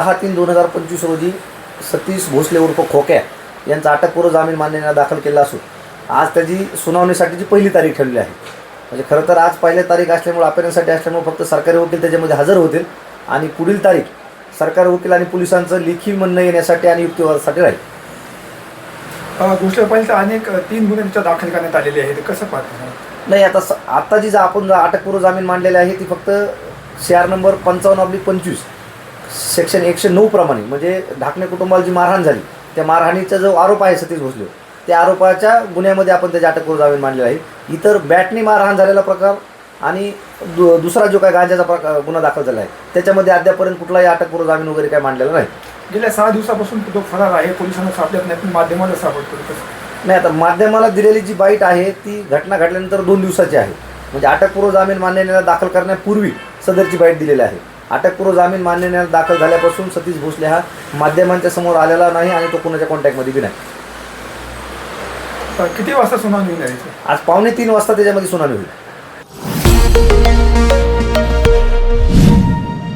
दहा तीन दोन हजार पंचवीस रोजी सतीश भोसले उर्फ खोक्या यांचा अटकपूर्व जामीन मान्यने दाखल केला असून आज त्याची सुनावणीसाठीची पहिली तारीख ठरली आहे. म्हणजे खरं तर आज पहिल्या तारीख असल्यामुळे अपेरन्ससाठी असल्यामुळे फक्त सरकारी वकील त्याच्यामध्ये हजर होतील आणि पुढील तारीख सरकारी वकील आणि पोलिसांचं लेखी म्हणणं येण्यासाठी आणि युक्तिवादासाठी राहील. गोष्ट पाहिजे अनेक तीन गुन्हे त्याच्यात दाखल करण्यात आलेले आहेत. कसं पाहतो नाही आता आता जी जा आपण अटकपूर्व जामीन मांडलेली आहे ती फक्त शेअर नंबर पंचावन्न अब्लिक पंचवीस. सेक्शन एकशे नऊ प्रमाणे म्हणजे ढाकणे कुटुंबाला जी मारहाण झाली त्या मारहाणीचा जो आरोप आहे सतीश भोसले त्या आरोपाच्या गुन्ह्यामध्ये आपण त्याची अटकपूर्व जामीन मांडलेला आहे. इतर बॅटनी मारहाण झालेला प्रकार आणि दु दुसरा जो काय गांजाचा प्रकार गुन्हा दाखल झाला आहे त्याच्यामध्ये अद्यापर्यंत कुठलाही अटकपूर्व जामीन वगैरे काय मांडलेला नाही. गेल्या सहा दिवसापासून तो फरार आहे पोलिसांना सापडत नाही पण माध्यमाला सापडतो नाही आता माध्यमाला दिलेली जी बाईट आहे ती घटना घडल्यानंतर दोन दिवसाची आहे. म्हणजे अटकपूर्व जामीन मान्यतेला दाखल करण्यापूर्वी सदरची बाईट दिलेली आहे. अटकपूर्व जामीन मान्यतेला दाखल झाल्यापासून सतीश भोसले हा माध्यमांच्या समोर आलेला नाही आणि तो कोणाच्या कॉन्टॅक्टमध्ये बी नाही किती वाजता सुनावणी होईल? आज पावणे तीन वाजता त्याच्यामध्ये सुनावणी होईल